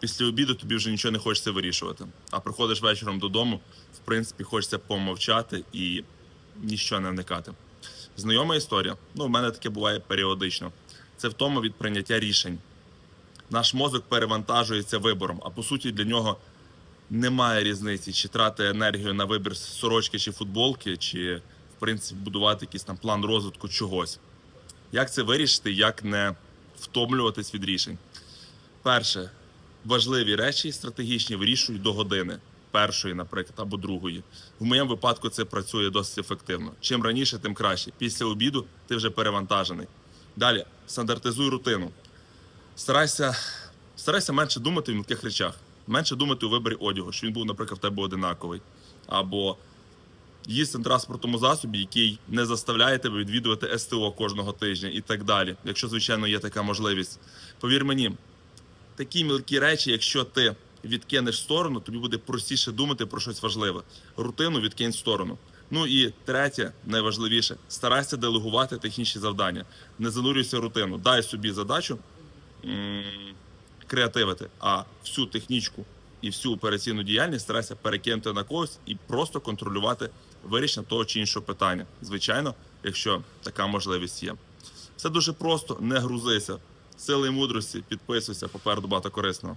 Після обіду тобі вже нічого не хочеться вирішувати. А приходиш вечором додому, в принципі, хочеться помовчати і ніщо не вникати. Знайома історія. Ну, в мене таке буває періодично. Це втома від прийняття рішень. Наш мозок перевантажується вибором, а по суті для нього немає різниці, чи трати енергію на вибір сорочки чи футболки, чи в принципі будувати якийсь там план розвитку чогось. Як це вирішити, як не втомлюватись від рішень? Перше, важливі речі стратегічні вирішують до години. Першої, наприклад, або другої. В моєму випадку це працює досить ефективно. Чим раніше, тим краще. Після обіду ти вже перевантажений. Далі стандартизуй рутину. Старайся, старайся менше думати в мілких речах, менше думати у виборі одягу, що він був, наприклад, в тебе одинаковий. Або їсти на транспортному засобі, який не заставляє тебе відвідувати СТО кожного тижня і так далі, якщо, звичайно, є така можливість. Повір мені, такі мілкі речі, якщо ти відкинеш сторону, тобі буде простіше думати про щось важливе. Рутину відкинь сторону. Ну і третє, найважливіше, старайся делегувати технічні завдання. Не занурюйся в рутину. Дай собі задачу креативити, а всю технічку і всю операційну діяльність старайся перекинути на когось і просто контролювати вирішення того чи іншого питання. Звичайно, якщо така можливість є. Все дуже просто, не грузися. Сили і мудрості, підписуйся, попереду багато корисного.